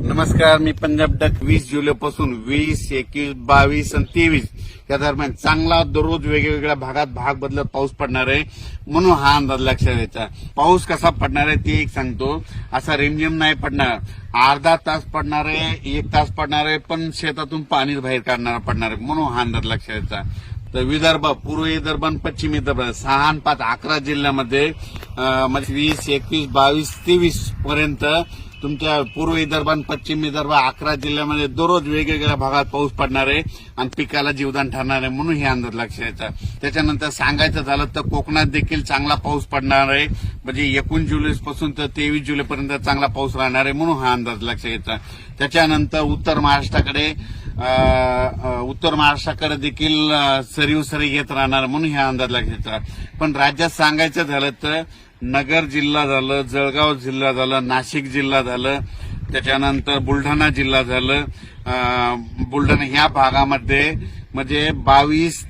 नमस्कार मी पंजाब डक वीस जुलैपासून वीस एकवीस बावीस आणि तेवीस या दरम्यान चांगला दररोज वेगवेगळ्या भागात भाग बदलत पाऊस पडणार आहे म्हणून हा अंदाज लक्षात द्यायचा पाऊस कसा पडणार आहे ते एक सांगतो. असा रिमझिम नाही पडणार. अर्धा तास पडणार आहे एक तास पडणार आहे पण शेतातून पाणीच बाहेर काढणार पडणार आहे म्हणून हा अंदाज लक्षात द्यायचा तर विदर्भ पूर्व विदर्भ आणि पश्चिम विदर्भ सहा आणि पाच अकरा जिल्ह्यामध्ये म्हणजे वीस एकवीस बावीस तेवीस पर्यंत तुमच्या पूर्व विदर्भ आणि पश्चिम विदर्भ अकरा जिल्ह्यामध्ये दररोज वेगवेगळ्या भागात पाऊस पडणार आहे आणि पिकाला जीवदान ठरणार आहे म्हणून हे अंदाज लक्षात यायचा त्याच्यानंतर सांगायचं झालं तर कोकणात देखील चांगला पाऊस पडणार आहे. म्हणजे एकूण जुलै पासून तर तेवीस जुलैपर्यंत चांगला पाऊस राहणार आहे म्हणून हा अंदाज लक्षात घ्यायचा त्याच्यानंतर उत्तर महाराष्ट्राकडे उत्तर महाराष्ट्राकडे देखील सरीव सरी येत राहणार म्हणून हा अंदाज लक्षात पण राज्यात सांगायचं झालं तर नगर जिल्हा झालं जळगाव जिल्हा झालं नाशिक जिल्हा झालं त्याच्यानंतर बुलढाणा जिल्हा झालं. बुलढाणा ह्या भागामध्ये म्हणजे बावीस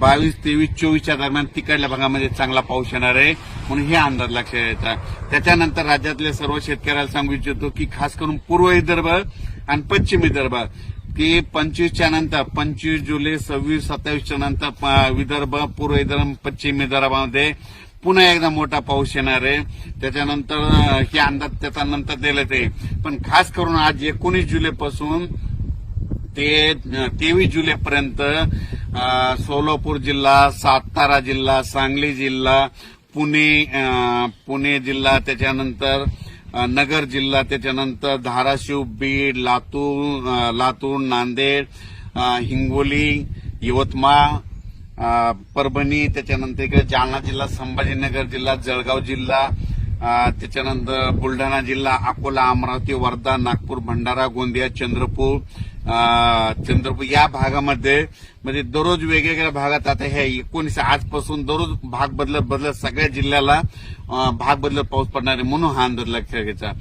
बावीस तेवीस चोवीसच्या दरम्यान तिकडल्या भागामध्ये चांगला पाऊस येणार आहे म्हणून हे अंदाज लक्षात यायचा त्याच्यानंतर राज्यातल्या सर्व शेतकऱ्याला सांगू इच्छितो की खास करून पूर्व विदर्भ आणि पश्चिम विदर्भ की पंचवीसच्या नंतर पंचवीस जुलै सव्वीस सत्तावीसच्या नंतर विदर्भ पूर्व विदर्भ पश्चिम विदर्भामध्ये पुन्हा एकदा मोठा पाऊस येणार आहे. त्याच्यानंतर हे अंदाज त्याचा नंतर दिलेत ते. पण खास करून आज एकोणीस जुलैपासून ते तेवीस जुलैपर्यंत सोलापूर जिल्हा सातारा जिल्हा सांगली जिल्हा पुणे पुणे जिल्हा त्याच्यानंतर नगर जिल्हा त्याच्यानंतर धाराशिव बीड लातूर लातूर नांदेड हिंगोली यवतमाळ परभणी त्याच्यानंतर इकडे जालना जिल्हा संभाजीनगर जिल्हा जळगाव जिल्हा त्याच्यानंतर बुलढाणा जिल्हा अकोला अमरावती वर्धा नागपूर भंडारा गोंदिया चंद्रपूर चंद्रपूर या भागामध्ये म्हणजे दररोज वेगवेगळ्या भागात आता हे एकोणीस आजपासून दररोज भाग बदलत बदलत सगळ्या जिल्ह्याला भाग बदलत पाऊस पडणार आहे म्हणून हा अंदाज लक्षात घ्यायचा.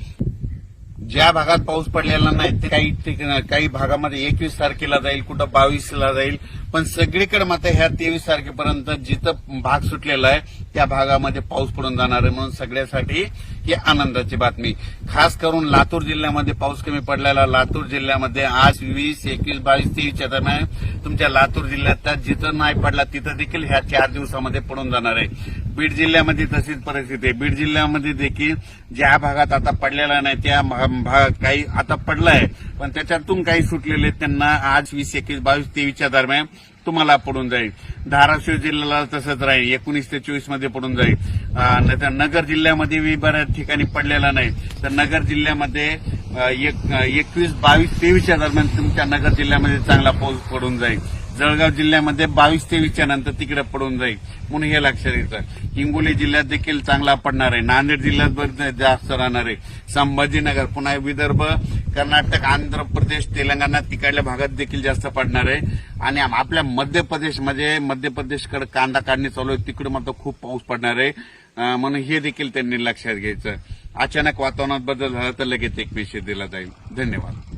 ज्या भागात पाऊस पडलेला नाही ते काही काही भागामध्ये एकवीस तारखेला जाईल कुठं बावीसला जाईल. पण सगळीकडे मात्र ह्या तेवीस तारखेपर्यंत जिथं भाग सुटलेला आहे त्या भागामध्ये पाऊस पडून जाणार आहे म्हणून सगळ्यासाठी ही आनंदाची बातमी. खास करून लातूर जिल्ह्यामध्ये पाऊस कमी पडलेला. लातूर जिल्ह्यामध्ये आज वीस एकवीस बावीस तेवीसच्या दरम्यान तुमच्या लातूर जिल्ह्यात जिथं नाही पडला तिथं देखील ह्या चार दिवसामध्ये पडून जाणार आहे. बीड जिल्ह्यामध्ये तशीच परिस्थिती आहे. बीड जिल्ह्यामध्ये देखील ज्या भागात आता पडलेला नाही त्या भा- भागात काही आता पडलाय पण त्याच्यातून काही सुटलेले आहेत, त्यांना आज वीस एकवीस बावीस तेवीसच्या दरम्यान तुम्हाला पडून जाईल. धाराशिव जिल्ह्याला तसंच राहील. एकोणीस ते चोवीसमध्ये पडून जाईल. नाहीतर नगर जिल्ह्यामध्ये बऱ्याच ठिकाणी पडलेला नाही. तर नगर जिल्ह्यामध्ये एक- एकवीस बावीस तेवीसच्या दरम्यान तुमच्या नगर जिल्ह्यामध्ये चांगला पाऊस पडून जाईल. जळगाव जिल्ह्यामध्ये बावीस तेवीसच्या नंतर तिकडे पडून जाईल. म्हणून हे लक्षात येतं हिंगोली जिल्ह्यात देखील चांगला पडणार आहे. नांदेड जिल्ह्यात जास्त राहणार आहे. संभाजीनगर पुन्हा विदर्भ कर्नाटक आंध्र प्रदेश तेलंगणा तिकडल्या भागात देखील जास्त पडणार आहे. आणि आपल्या मध्य प्रदेशमध्ये मध्य प्रदेशकडे कांदा काढणी चालू आहे. तिकडे मात्र खूप पाऊस पडणार आहे. म्हणून हे देखील त्यांनी लक्षात घ्यायचं. अचानक वातावरणात बदल झाला तर लगेच एक विषय दिला जाईल. धन्यवाद.